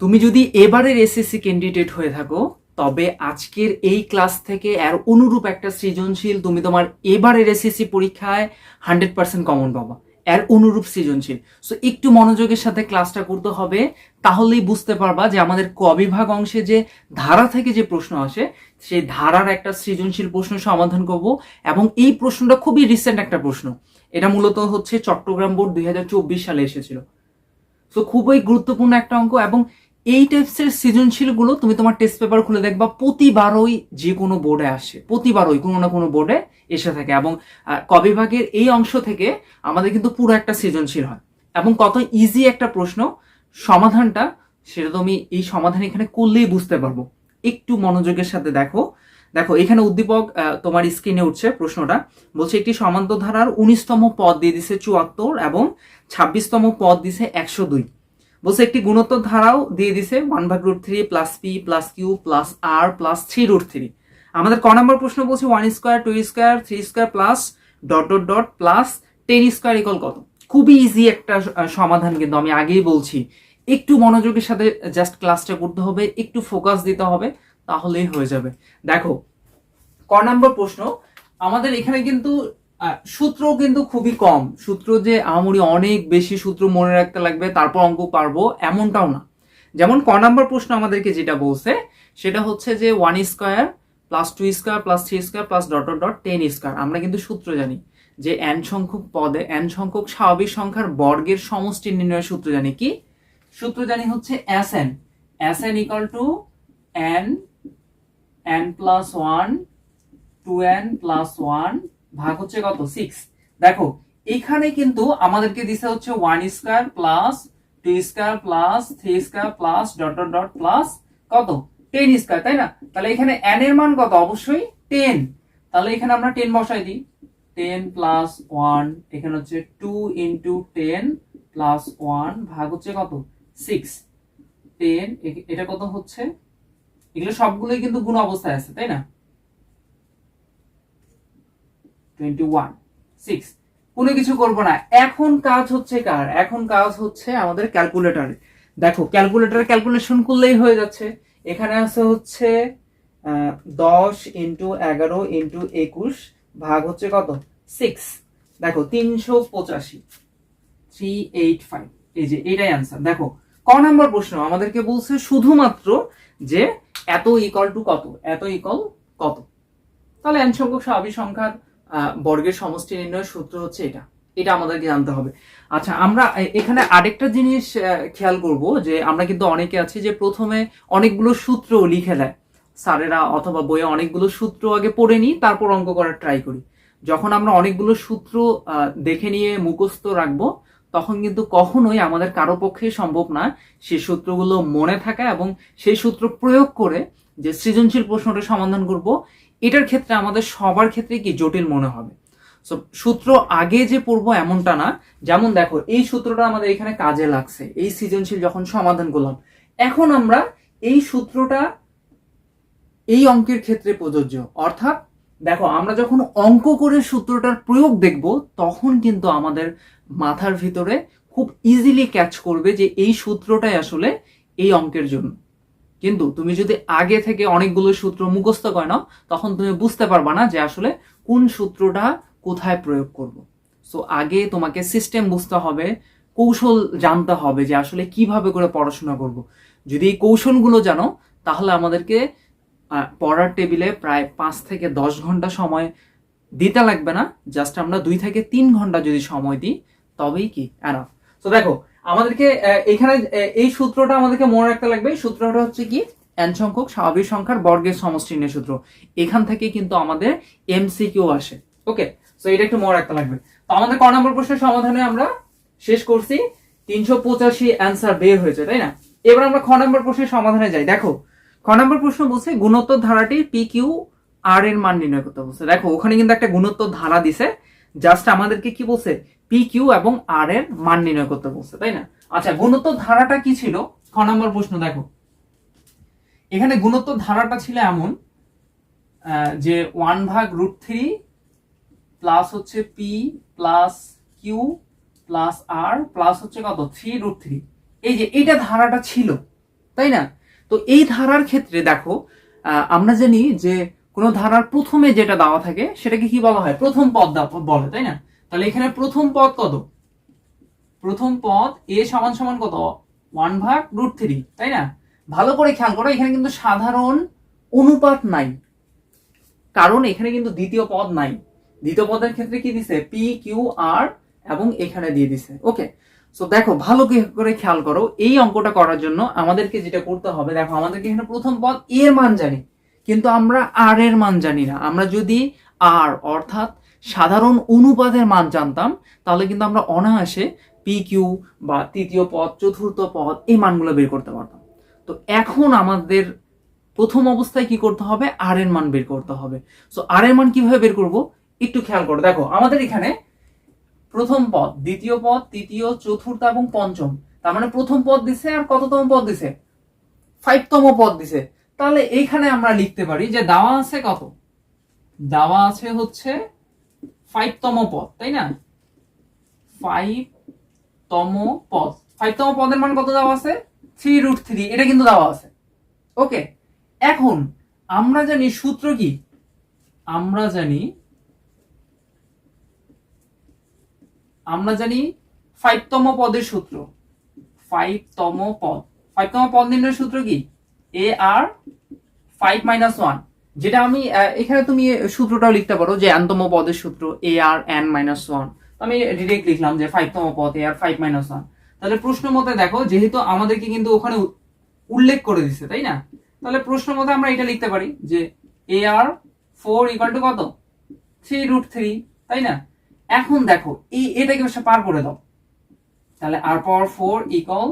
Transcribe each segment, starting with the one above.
তুমি যদি এবারের এসএসসি ক্যান্ডিডেট হয়ে থাকো, তবে আজকের এই ক্লাস থেকে আর অনুরূপ একটা সৃজনশীল তুমি তোমার এবারের এসএসসি পরীক্ষায় হান্ড্রেড পার্সেন্ট কমন পাবা। এর অনুরূপ সৃজনশীল। সো একটু মনোযোগের সাথে ক্লাসটা করতে হবে, তাহলেই বুঝতে পারবা যে আমাদের ক বিভাগ অংশে যে ধারা থেকে যে প্রশ্ন আসে, সেই ধারার একটা সৃজনশীল প্রশ্ন সমাধান করব এবং এই প্রশ্নটা খুবই রিসেন্ট একটা প্রশ্ন। এটা মূলত হচ্ছে চট্টগ্রাম বোর্ড দুই হাজার চব্বিশ সালে এসেছিল। সো খুবই গুরুত্বপূর্ণ একটা অঙ্ক এবং এই টাইপসের সৃজনশীলগুলো তুমি তোমার টেস্ট পেপার খুলে দেখবা প্রতিবারই যে কোনো বোর্ডে আসে প্রতিবারই কোনো না কোনো বোর্ডে এসে থাকে এবং আহ, ক বিভাগের এই অংশ থেকে আমাদের কিন্তু পুরো একটা সৃজনশীল হয়। এবং কত ইজি একটা প্রশ্ন সমাধানটা সেটা তুমি এই সমাধান এখানে করলেই বুঝতে পারব। একটু মনোযোগের সাথে দেখো। দেখো এখানে উদ্দীপক তোমার স্ক্রিনে উঠছে প্রশ্নটা। বলছে একটি সমান্তর ধারার উনিশতম পদ দিয়ে দিছে চুয়াত্তর এবং ছাব্বিশতম পদ দিছে একশো দুই। বলছে একটি গুণোত্তর ধারাও দিয়ে দিছে ওয়ান ভাগ root three plus P plus Q plus R plus three root three আমাদের ক নম্বর প্রশ্ন বলছে one square two square three square plus dot dot dot plus ten square equal কত? খুবই ইজি একটা সমাধান কিন্তু আমি আগেই বলছি। একটু মনোযোগের সাথে জাস্ট ক্লাসটা করতে হবে, একটু ফোকাস দিতে হবে, তাহলেই হয়ে যাবে। দেখো, ক নম্বর প্রশ্ন, আমাদের এখানে কিন্তু সূত্র কিন্তু খুবই কম। সূত্র যে আমরি অনেক বেশি সূত্র মনে রাখতে লাগবে, তারপর অঙ্ক পারব এমনটাও না। যেমন ক নম্বর প্রশ্ন আমাদেরকে যেটা বলছে, সেটা হচ্ছে যে one square plus two square plus three square plus dot dot ten square আমরা কিন্তু সূত্র জানি যে এন সংখ্যক পদে এন সংখ্যক স্বাভাবিক সংখ্যার বর্গের সমষ্টি নির্ণয়ের সূত্র জানি কি? সূত্র জানি হচ্ছে S N S N equal to N N plus one two N plus one ভাগ হচ্ছে কত? সিক্স দেখো, এখানে কিন্তু আমাদেরকে দিছে হচ্ছে one square plus two square plus three square plus dot dot plus কত? টেন স্কোয়ার তাই না? তাহলে এখানে এন এর মান কত? অবশ্যই টেন তাহলে এখানে আমরা টেন বসাই দিই। টেন প্লাস ওয়ান এখানে হচ্ছে two into ten plus one ভাগ হচ্ছে কত? সিক্স টেন এটা কত হচ্ছে? এগুলো সবগুলোই কিন্তু গুণ অবস্থায় আছে, তাই না? কোনো কিছু করব না। এখন কাজ হচ্ছে কার? এখন কাজ হচ্ছে আমাদের ক্যালকুলেটরে দেখো ক্যালকুলেটর ক্যালকুলেশন করলেই হয়ে যাচ্ছে। এখানে আছে হচ্ছে দশ ইন্টু এগারো ইন্টু একুশ ভাগ হচ্ছে কত? সিক্স দেখো, তিনশো পঁচাশি। থ্রি এইট ফাইভ এই যে এটাই অ্যান্সার দেখো, ক নম্বর প্রশ্ন? আমাদেরকে বলছে শুধুমাত্র যে এত ইকল টু কত? এত ইকল কত? তাহলে এন সংখ্যক স্বাভাবিক সংখ্যার বর্গের সমষ্টি নির্ণয়ের সূত্র হচ্ছে এটা। এটা আমাদেরকে জানতে হবে। আচ্ছা আমরা এখানে আরেকটা জিনিস খেয়াল করব যে আমরা কিন্তু অনেকে আছি যে প্রথমে অনেকগুলো সূত্র লিখে দেয়। স্যারেরা অথবা বইয়ে অনেকগুলো সূত্র আগে পড়ে নিই, তারপর অঙ্ক করার ট্রাই করি। যখন আমরা অনেকগুলো সূত্র দেখে নিয়ে মুখস্থ রাখব, তখন কিন্তু কখনোই আমাদের কারও পক্ষে সম্ভব না সেই সূত্রগুলো মনে থাকা এবং সেই সূত্র প্রয়োগ করে যে সৃজনশীল প্রশ্নটা সমাধান করব এটার ক্ষেত্রে আমাদের সবার ক্ষেত্রে কি জটিল মনে হবে। সো সূত্র আগে যে পড়ব এমনটা না। যেমন দেখো, এই সূত্রটা আমাদের এখানে কাজে লাগছে। এই সৃজনশীল যখন সমাধান করলাম। এখন আমরা এই সূত্রটা এই অঙ্কের ক্ষেত্রে প্রযোজ্য। অর্থাৎ, দেখো, আমরা যখন অঙ্ক করে সূত্রটার প্রয়োগ দেখব, তখন কিন্তু আমাদের মাথার ভিতরে খুব ইজিলি ক্যাচ করবে যে এই সূত্রটাই আসলে এই অঙ্কের জন্য। কিন্তু তুমি যদি আগে থেকে অনেকগুলো সূত্র মুখস্থ করে নাও, তখন তুমি বুঝতে পারবা না যে আসলে কোন সূত্রটা কোথায় প্রয়োগ করব। সো আগে তোমাকে সিস্টেম বুঝতে হবে, কৌশল জানতে হবে যে আসলে কীভাবে করে পড়াশোনা করব। যদি এই কৌশলগুলো জানো, তাহলে আমাদেরকে পড়ার টেবিলে প্রায় পাঁচ থেকে দশ ঘণ্টা সময় দিতে লাগবে না। জাস্ট আমরা দুই থেকে তিন ঘণ্টা যদি সময় দিই, তবেই কি? এনাফ তো দেখো আমাদেরকে এখানে এই সূত্রটা আমাদেরকে মনে রাখতে লাগবে। সূত্রটা হচ্ছে কি? এন সংখ্যক স্বাভাবিক সংখ্যার বর্গের সমষ্টি নিয়ে সূত্র। এখান থেকে কিন্তু আমাদের এমসিকিউ আসে। ওকে সো এটা একটু মনে রাখতে লাগবে। তো আমাদের ক নম্বর প্রশ্নের সমাধানে আমরা শেষ করছি। তিনশো পঁচাশি অ্যান্সার বের হয়েছে, তাই না? এবার আমরা খ নম্বর প্রশ্নের সমাধানে যাই। দেখো, খ নম্বর প্রশ্ন বলছে, গুণোত্তর ধারাটি পি কিউ আর এর মান নির্ণয় করতে বলছে। দেখো, ওখানে কিন্তু একটা গুণোত্তর ধারা দিছে। জাস্ট আমাদেরকে কি বলছে? পি কিউ এবং আর এর মান নির্ণয় করতে বলছে, তাই না? আচ্ছা গুণত্ব ধারাটা কি ছিল? খ নম্বর প্রশ্ন, দেখো। এখানে গুণত্ব ধারাটা ছিল এমন যে ওয়ান ভাগ রুট থ্রি প্লাস হচ্ছে P plus Q plus R plus হচ্ছে কত? থ্রি রুট থ্রি এই যে এটা ধারাটা ছিল, তাই না? তো এই ধারার ক্ষেত্রে দেখো আমরা জানি যে কোনো ধারার প্রথমে যেটা দেওয়া থাকে, সেটাকে কি বলা হয়? প্রথম পদ বলে, তাই না? তাহলে এখানে প্রথম পদ কত? প্রথম পদ এ সমান সমান কত? ওয়ান ভাগ রুট থ্রি তাই না? ভালো করে খেয়াল করো, এখানে কিন্তু সাধারণ অনুপাত নাই। কারণ এখানে কিন্তু দ্বিতীয় পদ নাই। দ্বিতীয় পদের ক্ষেত্রে কি দিছে? পি কিউ আর এবং এখানে দিয়ে দিছে। ওকে সো দেখো, ভালো করে খেয়াল করো, এই অঙ্কটা করার জন্য আমাদেরকে যেটা করতে হবে, দেখো, আমাদেরকে এখানে প্রথম পদ এর মান জানি, কিন্তু আমরা আর এর মান জানি না। আমরা যদি আর অর্থাৎ সাধারণ অনুপাতের মান জানতাম, তাহলে কিন্তু আমরা অনায়াসে পি কিউ বা তৃতীয় পদ, চতুর্থ পদ এই মানগুলো বের করতে পারতাম। তো এখন আমাদের প্রথম অবস্থায় কি করতে হবে? আর এর মান বের করতে হবে। সো আর এর মান কীভাবে বের করব? একটু খেয়াল করো। দেখো, আমাদের এখানে প্রথম পদ, দ্বিতীয় পদ, তৃতীয়, চতুর্থ এবং পঞ্চম। তার মানে প্রথম পদ দিছে আর কততম পদ দিছে? ফাইভতম পদ দিছে। তাহলে এইখানে আমরা লিখতে পারি যে দেওয়া আছে কত? দেওয়া আছে হচ্ছে ফাইভতম পদ তাই না? ফাইভ তম পদ ফাইভতম পদের মান কত দেওয়া আছে? থ্রি রুট থ্রি এটা কিন্তু দেওয়া আছে। ওকে এখন আমরা জানি সূত্র কি? আমরা জানি আমরা জানি ফাইভতম পদের সূত্র। ফাইভতম পদ ফাইভতম পদ নির্ণয়ের সূত্র কি? A R five minus one যেটা আমি এখানে তুমি সূত্রটাও লিখতে পারো যে এনতম পদের সূত্র A R N minus one আমি ডিরেক্ট লিখলাম যে ফাইভতম পদ A R five minus one তাহলে প্রশ্ন মতে দেখো, যেহেতু আমাদেরকে কিন্তু ওখানে উল্লেখ করে দিছে, তাই না? তাহলে প্রশ্ন মতে আমরা এটা লিখতে পারি যে A R four equal to কত? থ্রি রুট থ্রি তাই না? এখন দেখো, এই, এটাকে পার করে দাও। তাহলে R power four equal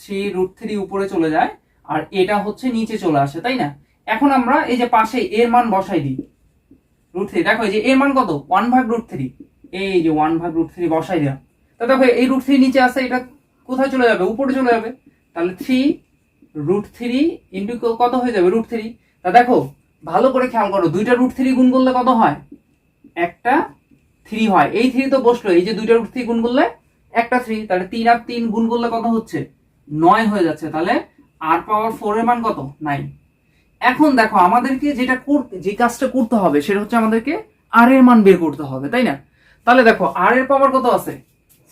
three root three উপরে চলে যায়। আর এটা হচ্ছে নিচে চলে আসে, তাই না? এখন আমরা এই যে পাশে এর মান বসাই দিই। রুট থ্রি দেখো এই যে এর মান কত? ওয়ান ভাগ রুট থ্রি এই যে ওয়ান ভাগ রুট থ্রি বসাই দেওয়া তা দেখো, এই রুট থ্রি নিচে আসে এটা কোথায় চলে যাবে? উপরে চলে যাবে। তাহলে থ্রি রুট থ্রি ইন্টু কত হয়ে যাবে? রুট থ্রি তা দেখো, ভালো করে খেয়াল করো, দুইটা রুট থ্রি গুণ করলে কত হয়? একটা থ্রি হয়। এই থ্রি তো বসল, এই যে দুইটা রুট থ্রি গুণ করলে একটা থ্রি তাহলে তিন আর তিন গুণ করলে কত হচ্ছে? নয় হয়ে যাচ্ছে। তাহলে আর পাওয়ার ফোর এর মান কত? নাইন এখন দেখো, আমাদেরকে যেটা যে কাজটা করতে হবে, সেটা হচ্ছে আমাদেরকে আর এর মান বের করতে হবে, তাই না? তাহলে দেখো আর এর পাওয়ার কত আছে?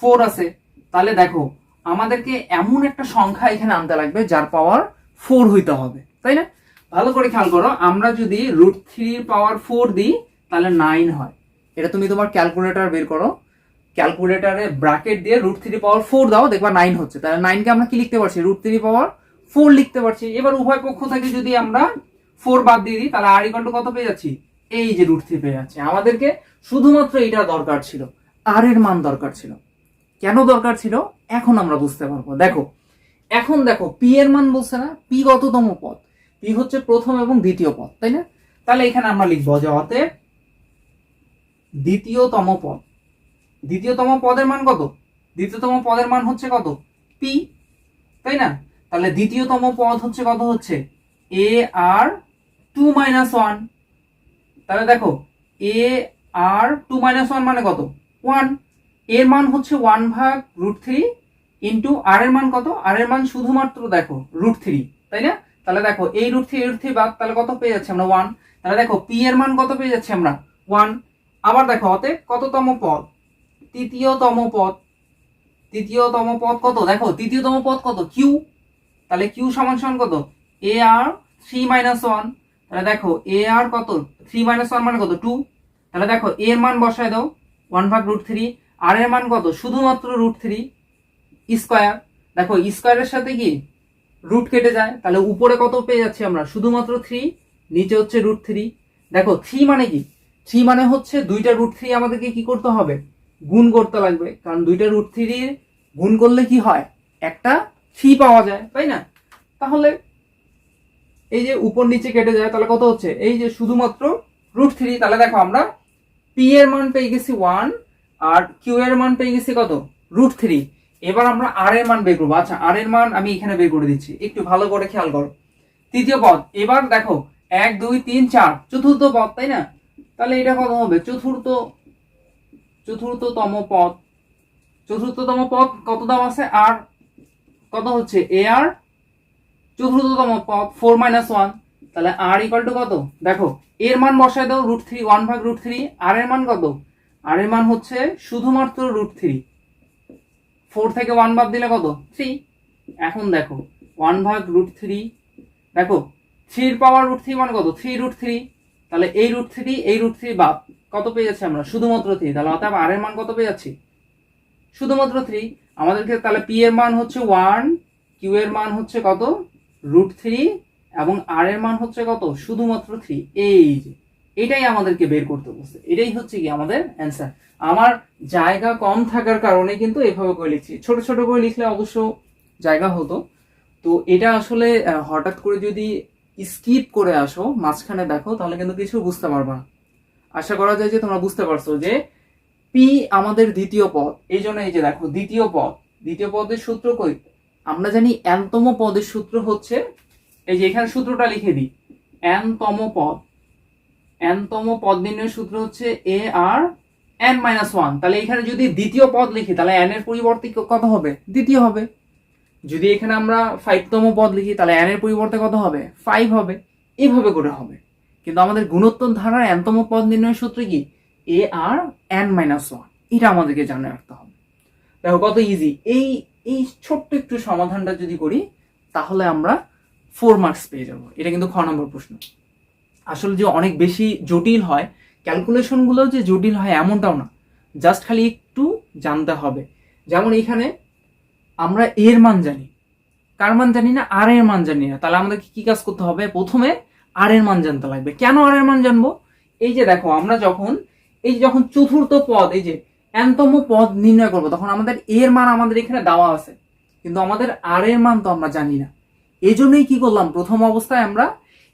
ফোর আছে। তাহলে দেখো, আমাদেরকে এমন একটা সংখ্যা এখানে আনতে লাগবে, যার পাওয়ার ফোর হইতে হবে, তাই না? ভালো করে খেয়াল করো, আমরা যদি রুট থ্রির পাওয়ার ফোর দিই, তাহলে নাইন হয়। এটা তুমি তোমার ক্যালকুলেটর বের করো। ক্যালকুলেটারে ব্র্যাকেট দিয়ে রুট থ্রি পাওয়ার ফোর দাও, দেখবা নাইন হচ্ছে। তাহলে নাইনকে আমরা কি লিখতে পারছি? রুট থ্রি পাওয়ার ফোর লিখতে পারছি। এবার উভয় পক্ষ থেকে যদি আমরা ফোর বাদ দিয়ে দিই, তাহলে আর ইকাল কত পেয়ে যাচ্ছি? এই যে রুট থ্রি পেয়ে যাচ্ছে। আমাদেরকে শুধুমাত্র এটা দরকার ছিল। আর এর মান দরকার ছিল। কেন দরকার ছিল? এখন আমরা বুঝতে পারব। দেখো, এখন দেখো পি এর মান বলছে না পি কততম পদ। পি হচ্ছে প্রথম এবং দ্বিতীয় পদ, তাই না? তাহলে এখানে আমরা লিখব যে অতএব দ্বিতীয়তম পদ। দ্বিতীয়তম পদের মান কত? দ্বিতীয়তম পদের মান হচ্ছে কত? পি তাই না? তাহলে দ্বিতীয়তম পদ হচ্ছে কত হচ্ছে? A R two minus one তাহলে দেখো A R two minus one মানে কত? ওয়ানের মান হচ্ছে ওয়ান ভাগ রুট থ্রি ইন্টু আর এর মান কত? আর এর মান শুধুমাত্র দেখো রুট থ্রি তাই না? তাহলে দেখো, এই রুট থ্রি রুট থ্রি বাদ, তাহলে কত পেয়ে যাচ্ছে আমরা ওয়ান তাহলে দেখো পি এর মান কত পেয়ে যাচ্ছে আমরা? ওয়ান আবার দেখো, অতএব কততম পদ? তৃতীয়তম পদ। তৃতীয়তম পদ কত? দেখো, তৃতীয়তম পদ কত? কিউ তাহলে কিউ সমান সমান কত? A R three minus one তাহলে দেখো এ আর কত? থ্রি মাইনাস ওয়ান মানে কত? টু তাহলে দেখো এর মান বসায় দাও। ওয়ান ভাগ রুট থ্রি আর এর মান কত? শুধুমাত্র রুট থ্রি স্কোয়ার দেখো স্কোয়ারের সাথে কি? রুট কেটে যায়। তাহলে উপরে কত পেয়ে যাচ্ছি আমরা? শুধুমাত্র থ্রি নিচে হচ্ছে রুট থ্রি দেখো থ্রি মানে কি? থ্রি মানে হচ্ছে দুইটা রুট থ্রি আমাদেরকে কি করতে হবে? গুণ করতে লাগবে। কারণ দুইটা রুট থ্রি গুণ করলে কি হয়? একটা থ্রি পাওয়া যায়, তাই না? তাহলে এই যে উপর নিচে কেটে যায়, তাহলে কত হচ্ছে? এই যে শুধুমাত্র রুট থ্রি তাহলে দেখো আমরা পি এর মান পেয়ে গেছি ওয়ান আর কিউ এর মান পেয়ে গেছি কত? রুট থ্রি এবার আমরা আর এর মান বের করব। আচ্ছা আর এর মান আমি এখানে বের করে দিচ্ছি। একটু ভালো করে খেয়াল করো। তৃতীয় পদ, এবার দেখো, এক, দুই, তিন, চার, চতুর্থ পদ, তাই না? তাহলে এটা কত হবে? চতুর্থ, চতুর্থতম পদ। চতুর্থতম পদ কত দাম আছে? আর কত হচ্ছে? এ আর চতুর্থতম পদ ফোর মাইনাস ওয়ান তাহলে আর ইকাল টু কত? দেখো, এর মান বসায় দাও রুট থ্রি ওয়ান ভাগ রুট থ্রি আর এর মান কত? আর এর মান হচ্ছে শুধুমাত্র রুট থ্রি ফোর থেকে ওয়ান বাদ দিলে কত? থ্রি এখন দেখো ওয়ান ভাগ রুট থ্রি দেখো থ্রির পাওয়ার রুট থ্রি মানে কত? থ্রি রুট থ্রি তাহলে এই রুট থ্রি এই রুট থ্রি বাদ কত পেয়ে যাচ্ছি আমরা? শুধুমাত্র থ্রি তাহলে অতএব আর এর মান কত পেয়ে যাচ্ছি? শুধুমাত্র থ্রি আমাদেরকে তাহলে পি এর মান হচ্ছে ওয়ান কিউ এর মান হচ্ছে কত? রুট থ্রি এবং আর এর মান হচ্ছে কত? শুধুমাত্র থ্রি এই যে, এটাই আমাদেরকে বের করতে বলছে। এটাই হচ্ছে কি আমাদের অ্যান্সার আমার জায়গা কম থাকার কারণে কিন্তু এভাবে করে লিখছি। ছোট ছোট করে লিখলে অবশ্য জায়গা হতো। তো এটা আসলে হঠাৎ করে যদি স্কিপ করে আসো, মাঝখানে দেখো, তাহলে কিন্তু কিছু বুঝতে পারবা না। আশা করা যায় যে তোমরা বুঝতে পারছ যে পি আমাদের দ্বিতীয় পদ। এই জন্য এই যে দেখো, দ্বিতীয় পদ। দ্বিতীয় পদের সূত্র কই? আমরা জানি এনতম পদের সূত্র হচ্ছে, এই যে এখানে সূত্রটা লিখে দিই। এনতম পদ। এনতম পদ নির্ণয়ের সূত্র হচ্ছে A R N minus one তাহলে এখানে যদি দ্বিতীয় পদ লিখি, তাহলে এন এর পরিবর্তে কত হবে? দ্বিতীয় হবে। যদি এখানে আমরা ফাইভতম পদ লিখি, তাহলে এন এর পরিবর্তে কত হবে? ফাইভ হবে। এইভাবে করে হবে। কিন্তু আমাদের গুণোত্তর ধারার এনতম পদ নির্ণয়ের সূত্র কি? A R N minus one এটা আমাদেরকে জানে রাখতে হবে। দেখো কত ইজি এই এই ছোট্ট একটু সমাধানটা যদি করি, তাহলে আমরা ফোর মার্কস পেয়ে যাব। এটা কিন্তু খ নম্বর প্রশ্ন। আসলে যে অনেক বেশি জটিল হয় ক্যালকুলেশনগুলো যে জটিল হয় এমনটাও না। জাস্ট খালি একটু জানতে হবে। যেমন এখানে আমরা এর মান জানি। কার মান জানি না? আর এর মান জানি না। তাহলে আমাদেরকে কি কাজ করতে হবে? প্রথমে আর এর মান জানতে লাগবে। কেন আর এর মান জানব? এই যে দেখো, আমরা যখন এই যখন চতুর্থ পদ, এই যে এনতম পদ নির্ণয় করব, তখন আমাদের এর মান আমাদের এখানে দেওয়া আছে। কিন্তু আমাদের আর এর মান তো আমরা জানি না। এই জন্যই কি করলাম? প্রথম অবস্থায় আমরা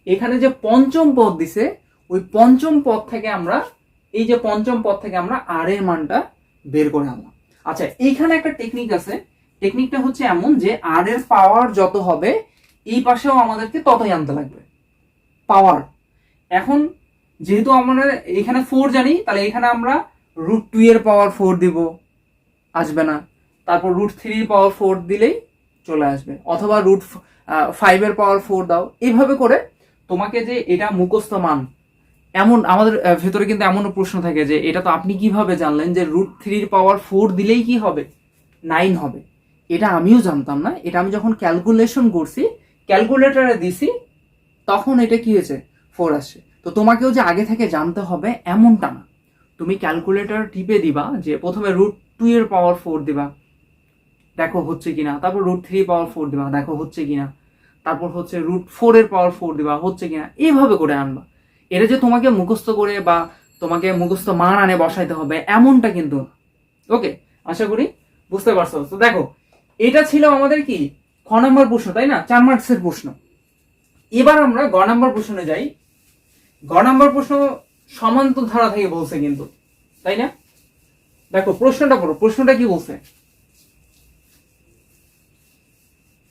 এখানে যে পঞ্চম পদ দিছে, ওই পঞ্চম পদ থেকে আমরা, এই যে পঞ্চম পদ থেকে আমরা আর এর মানটা বের করে আনলাম। আচ্ছা এইখানে একটা টেকনিক আছে। টেকনিকটা হচ্ছে এমন যে আর এর পাওয়ার যত হবে, এই পাশেও আমাদেরকে ততই আনতে লাগবে। পাওয়ার এখন যেহেতু আমরা এখানে ফোর জানি, তাহলে এখানে আমরা রুট টু এর পাওয়ার ফোর দিব, আসবে না। তারপর রুট থ্রির পাওয়ার ফোর দিলেই চলে আসবে। অথবা রুট ফাইভের পাওয়ার ফোর দাও। এইভাবে করে তোমাকে যে এটা মুখস্থ মান, এমন আমাদের ভেতরে কিন্তু এমনও প্রশ্ন থাকে যে এটা তো আপনি কীভাবে জানলেন যে রুট থ্রির পাওয়ার ফোর দিলেই কি হবে? নাইন হবে। এটা আমিও জানতাম না। এটা আমি যখন ক্যালকুলেশন করছি ক্যালকুলেটরে দিছি, তখন এটা কি হয়েছে? ফোর আসছে তো তোমাকেও যে আগে থেকে জানতে হবে এমনটা না। তুমি ক্যালকুলেটর টিপে দিবা যে প্রথমে রুট টু এর পাওয়ার ফোর দিবা। দেখো হচ্ছে কিনা। তারপর রুট থ্রি পাওয়ার ফোর দিবা। দেখো হচ্ছে কিনা। তারপর হচ্ছে রুট ফোর এর পাওয়ার ফোর দিবা। হচ্ছে কিনা। এইভাবে করে আনবা। এটা যে তোমাকে মুখস্থ করে বা তোমাকে মুখস্থ মান আনে বসাইতে হবে, এমনটা কিন্তু ওকে আশা করি বুঝতে পারছ। তো দেখো, এটা ছিল আমাদের কি? খ নম্বর প্রশ্ন, তাই না? চার মার্কসের প্রশ্ন। এবার আমরা গ নম্বর প্রশ্নে যাই। গ নম্বর প্রশ্ন সমান্তর ধারা থেকে বলছে কিন্তু, তাই না? দেখো, প্রশ্নটা পড়ো, প্রশ্নটা কি বলছে?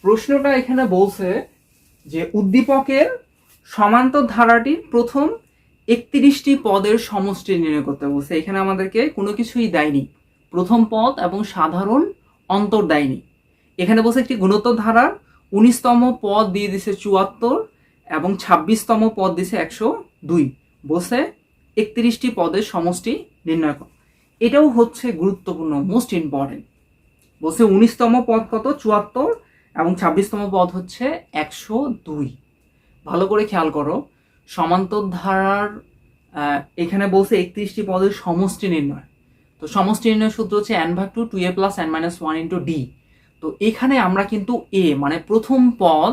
প্রশ্নটা এখানে বলছে যে উদ্দীপকের সমান্তর ধারাটির প্রথম একত্রিশটি পদের সমষ্টি নির্ণয় করতে বলছে। এখানে আমাদেরকে কোনো কিছুই দেয়নি। প্রথম পদ এবং সাধারণ অন্তর দেয়নি। এখানে বলছে একটি গুণোত্তর ধারার উনিশতম পদ দিয়ে দিছে চুয়াত্তর এবং ছাব্বিশতম পদ দিছে একশো দুই। বসে একত্রিশটি পদের সমষ্টি নির্ণয় কর। এটাও হচ্ছে গুরুত্বপূর্ণ মোস্ট ইম্পর্টেন্ট বলছে উনিশতম পদ কত? চুয়াত্তর। এবং ছাব্বিশতম পদ হচ্ছে একশো দুই। ভালো করে খেয়াল করো সমান্তর ধারার এখানে বলছে একত্রিশটি পদের সমষ্টি নির্ণয়। তো সমষ্টি নির্ণয় সূত্র হচ্ছে এন ভাগ two two A plus N minus one into D তো এখানে আমরা কিন্তু এ মানে প্রথম পদ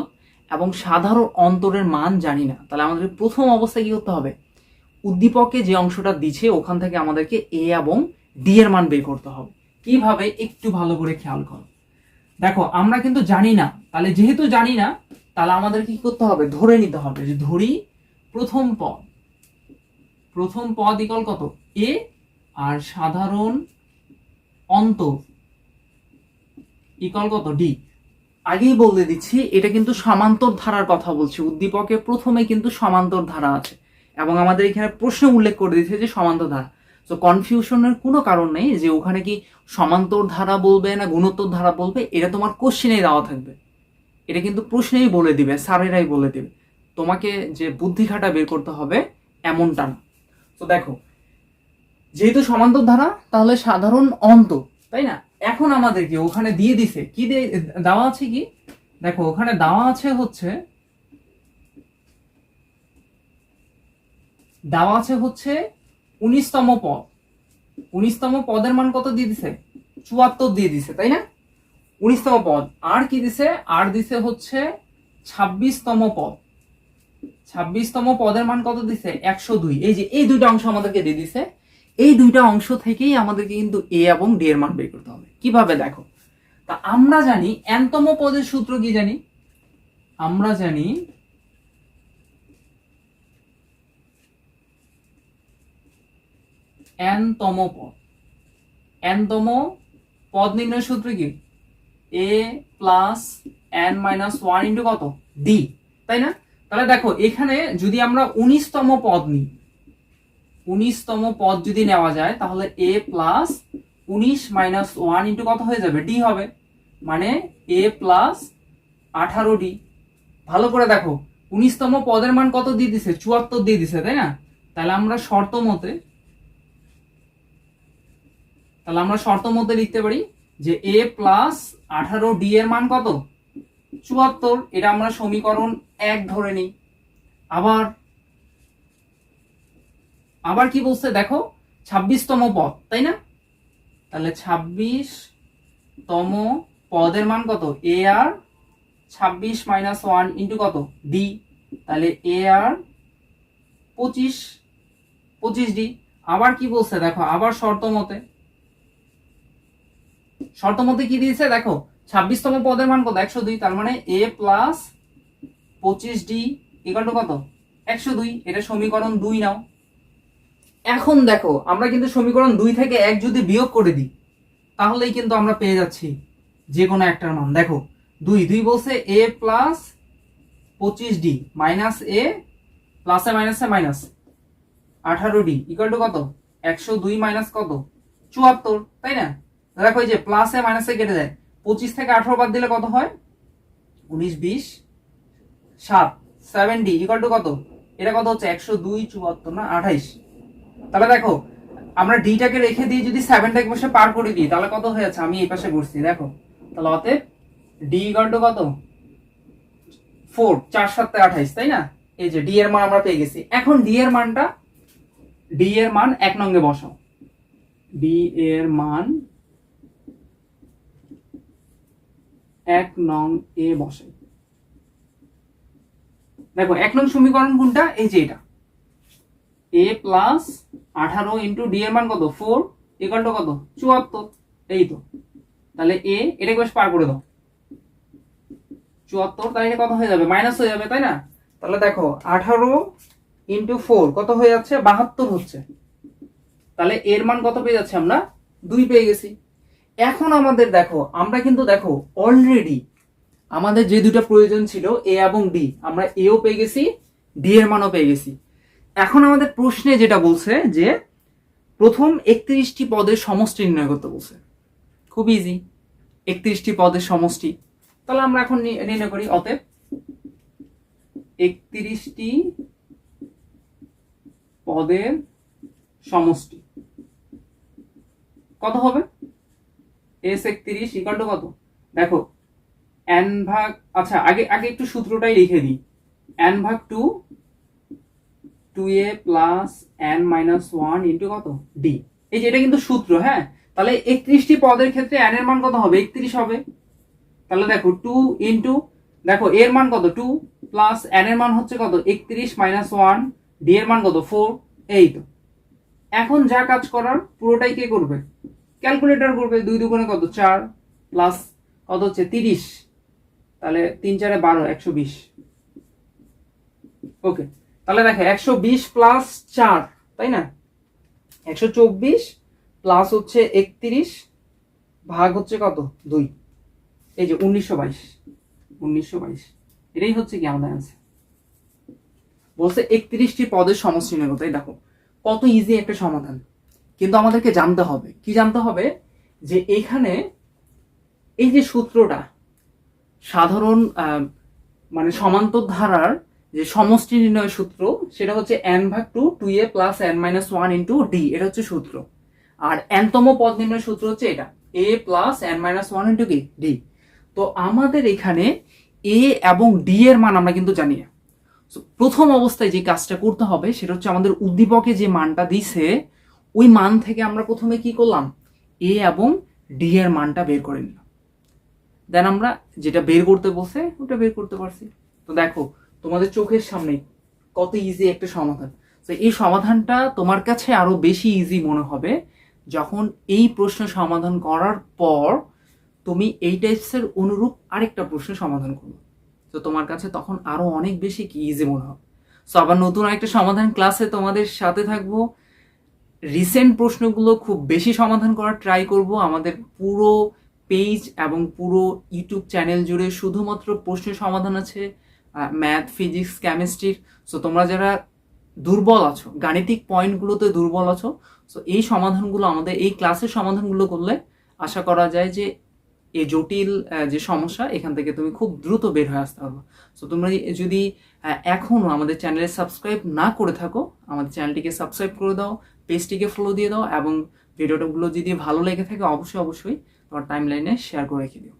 এবং সাধারণ অন্তরের মান জানি না। তাহলে আমাদের প্রথম অবস্থায় কি করতে হবে? উদ্দীপকে যে অংশটা দিচ্ছে ওখান থেকে আমাদেরকে এ এবং ডি এর মান বের করতে হবে। কীভাবে? একটু ভালো করে খেয়াল করো। দেখো, আমরা কিন্তু জানি না। তাহলে যেহেতু জানি না, তাহলে আমাদের কি করতে হবে? ধরে নিতে হবে যে ধরি প্রথম পদ। প্রথম পদ ইকল কত? এ আর সাধারণ অন্তর ইকল কত? ডি আগেই বলে দিচ্ছি, এটা কিন্তু সমান্তর ধারার কথা বলছি। উদ্দীপকে প্রথমে কিন্তু সমান্তর ধারা আছে। এবং আমাদের এখানে প্রশ্ন উল্লেখ করে দিচ্ছে যে সমান্তর ধারা তো কনফিউশনের কোনো কারণ নেই যে ওখানে কি সমান্তর ধারা বলবে না গুণোত্তর ধারা বলবে, এটা তোমার কোশ্চেনেই দেওয়া থাকবে। এটা কিন্তু প্রশ্নেই বলে দিবে, স্যারেরাই বলে দিবে। তোমাকে যে বুদ্ধি খাটা বের করতে হবে, এমনটা না। তো দেখো, যেহেতু সমান্তর ধারা তাহলে সাধারণ অন্ত, তাই না? এখন আমাদেরকে ওখানে দিয়ে দিছে। কি দিয়ে, দেওয়া আছে কি? দেখো, ওখানে দেওয়া আছে হচ্ছে, দেওয়া আছে হচ্ছে উনিশতম পদ। উনিশতম পদের মান কত দিয়ে দিছে? চুয়াত্তর দিয়ে দিছে, তাই না? উনিশতম পদ। আর কি দিছে? আর দিছে হচ্ছে ছাব্বিশতম পদ। ছাব্বিশতম পদের মান কত দিছে? একশো দুই। এই যে, এই দুইটা অংশ আমাদেরকে দিয়ে দিছে। এই দুইটা অংশ থেকেই আমাদেরকে কিন্তু এ এবং ডি এর মান বের করতে হবে। কীভাবে দেখো? তা আমরা জানি এনতম পদের সূত্র কি জানি? আমরা জানি এনতম পদ। এনতম পদ নির্ণয় সূত্র কি? A plus N minus one into কত? ডি। তাই না? তাহলে দেখো, এখানে যদি আমরা উনিশতম পদ নিই উনিশতম পদ যদি নেওয়া যায়, তাহলে এ প্লাস উনিশ মাইনাস ওয়ান ইন্টু কত হয়ে যাবে? ডি হবে। মানে এ প্লাস আঠারো ডি ভালো করে দেখো, উনিশতম পদের মান কত দিয়ে দিছে? চুয়াত্তর দিয়ে দিছে, তাই না? তাহলে আমরা শর্ত মতে, তাহলে আমরা শর্ত মতে লিখতে পারি যে এ প্লাস আঠারো ডি এর মান কত? চুয়াত্তর। এটা আমরা সমীকরণ এক ধরে নিই। আবার আবার কি বলছে দেখো? ছাব্বিশতম পদ, তাই না? তাহলে ছাব্বিশ তম পদের মান কত? এ আর ছাব্বিশ মাইনাস ওয়ান ইন্টু কত? ডি তাহলে এ আর পঁচিশ পঁচিশ ডি আবার কি বলছে দেখো? আবার শর্ত মতে শর্ত মতে কি দিয়েছে দেখো? ছাব্বিশতম পদের মান কত? একশো দুই, তার মানে এ প্লাস পঁচিশ ডি ইকাল টু কত? একশো দুই, এটা সমীকরণ দুই নাও। এখন দেখো, আমরা কিন্তু সমীকরণ দুই থেকে এক যদি বিয়োগ করে দিই, তাহলেই কিন্তু আমরা পেয়ে যাচ্ছি যে কোনো একটার মান। দেখো, দুই দুই বলছে এ প্লাস পঁচিশ ডি মাইনাস এ প্লাসে মাইনাসে মাইনাস আঠারো ডি ইকাল টু কত? একশো দুই মাইনাস কত? চুয়াত্তর, তাই না? দেখো এই যে প্লাসে মাইনাসে কেটে যায় পঁচিশ থেকে আঠারো বাদ দিলে কত হয়? উনিশ, বিশ, সাত সেভেন ডি ইকাল টু কত? এটা কত হচ্ছে? একশো দুই, চুয়াত্তর, না, আঠাইশ। তাহলে দেখো, আমরা ডিটাকে রেখে দিয়ে যদি সেভেনটাকে বসে পার করে দিই, তাহলে কত হয়ে আমি এই পাশে ঘুরছি দেখো। তাহলে অতএব ডি টু কত? ফোর চার সাতটা আঠাইশ, তাই না? এই যে ডি এর মান আমরা পেয়ে গেছি। এখন ডি এর মানটা ডি এর মান এক নঙ্গে বসাও। ডি এর মান এক নং এ বসে দেখো, এক নং সমীকরণ কোনটা? এই যে এটা। এ প্লাস আঠারো ইন্টু ডি এর মান কত? ফোর ইকাল কত? চুয়াত্তর। এই তো। তাহলে এ এটাকে বেশ পার করে দাও। চুয়াত্তর, তাহলে কত হয়ে যাবে? মাইনাস হয়ে যাবে, তাই না? তাহলে দেখো, আঠারো ইন্টু ফোর কত হয়ে যাচ্ছে? বাহাত্তর হচ্ছে। তাহলে এর মান কত পেয়ে যাচ্ছে আমরা? দুই পেয়ে গেছি। এখন আমাদের দেখো, আমরা কিন্তু দেখো অলরেডি আমাদের যে দুটো প্রয়োজন ছিল এ এবং ডি আমরা এও পেয়ে গেছি ডি এর মানও পেয়ে গেছি। এখন আমাদের প্রশ্নে যেটা বলছে যে প্রথম একত্রিশটি পদের সমষ্টি নির্ণয় করতে বলছে। খুব ইজি একত্রিশটি পদের সমষ্টি। তাহলে আমরা এখন নির্ণয় করি, অতএব একত্রিশটি পদের সমষ্টি। কত হবে? এস একত্রিশ ইকাল টু কত? দেখো এন ভাগ আচ্ছা আগে আগে একটু সূত্রটাই লিখে দিই এন ভাগ two two A plus N minus one into কত? ডি এই যে এটা কিন্তু সূত্র হ্যাঁ? তাহলে একত্রিশটি পদের ক্ষেত্রে এন এর মান কত হবে? একত্রিশ হবে। তাহলে দেখো টু ইন্টু দেখো, এর মান কত? টু প্লাস এন এর মান হচ্ছে কত? একত্রিশ মাইনাস ওয়ান ডি এর মান কত? ফোর এই তো। এখন যা কাজ করার, পুরোটাই কে করবে? ক্যালকুলেটর করবে। দুই দুগুণে কত? চার প্লাস কত হচ্ছে? তিরিশ। তাহলে তিন চারে বারো, একশো বিশ। ওকে তাহলে দেখো, একশো বিশ প্লাস চার, তাই না? একশো চব্বিশ প্লাস হচ্ছে একত্রিশ ভাগ হচ্ছে কত? দুই। এই যে উনিশশো বাইশ উনিশশো বাইশ। এটাই হচ্ছে কি আমাদের অ্যান্সার বলছে একত্রিশটি পদের সমষ্টি নেব তাই দেখো, কত ইজি একটা সমাধান। কিন্তু আমাদেরকে জানতে হবে, কি জানতে হবে? যে এখানে এই যে সূত্রটা, সাধারণ মানে সমান্তর ধারার যে সমষ্টি নির্ণয় সূত্র, সেটা হচ্ছে এন ভাগ two two A plus N minus one into D এটা হচ্ছে সূত্র। আর এনতম পদ নির্ণয় সূত্র হচ্ছে এটা A plus N minus one into কি ডি তো আমাদের এখানে এ এবং ডি এর মান আমরা কিন্তু জানি না। প্রথম অবস্থায় যে কাজটা করতে হবে, সেটা হচ্ছে আমাদের উদ্দীপকে যে মানটা দিছে, ওই মান থেকে আমরা প্রথমে কি করলাম? এ এবং ডি এর মানটা বের করে নিলাম। দেন আমরা যেটা বের করতে বসে ওটা বের করতে পারছি। তো দেখো তোমাদের চোখের সামনে কত ইজি একটা সমাধান। তো এই সমাধানটা তোমার কাছে আরও বেশি ইজি মনে হবে। যখন এই প্রশ্ন সমাধান করার পর তুমি এই টাইপসের অনুরূপ আরেকটা প্রশ্ন সমাধান করবে। তো তোমার কাছে তখন আরও অনেক বেশি কি ইজি মনে হবে। সো আবার নতুন একটা সমাধান ক্লাসে তোমাদের সাথে থাকব। রিসেন্ট প্রশ্নগুলো খুব বেশি সমাধান করার ট্রাই করব। আমাদের পুরো পেজ এবং পুরো ইউটিউব চ্যানেল জুড়ে শুধুমাত্র প্রশ্নের সমাধান আছে। ম্যাথ ফিজিক্স কেমিস্ট্রির সো তোমরা যারা দুর্বল আছো, গাণিতিক পয়েন্টগুলোতে দুর্বল আছো সো এই সমাধানগুলো আমাদের, এই ক্লাসের সমাধানগুলো করলে আশা করা যায় যে এই জটিল যে সমস্যা, এখান থেকে তুমি খুব দ্রুত বের হয়ে আসতে পারবে। সো তোমরা যদি এখনও আমাদের চ্যানেলে সাবস্ক্রাইব না করে থাকো, আমাদের চ্যানেলটিকে সাবস্ক্রাইব করে দাও পেজটিকে ফলো দিয়ে দাও, এবং ভিডিওটাগুলো যদি ভালো লেগে থাকে, অবশ্যই অবশ্যই তোমার টাইম লাইনে শেয়ার করে রেখে দিও।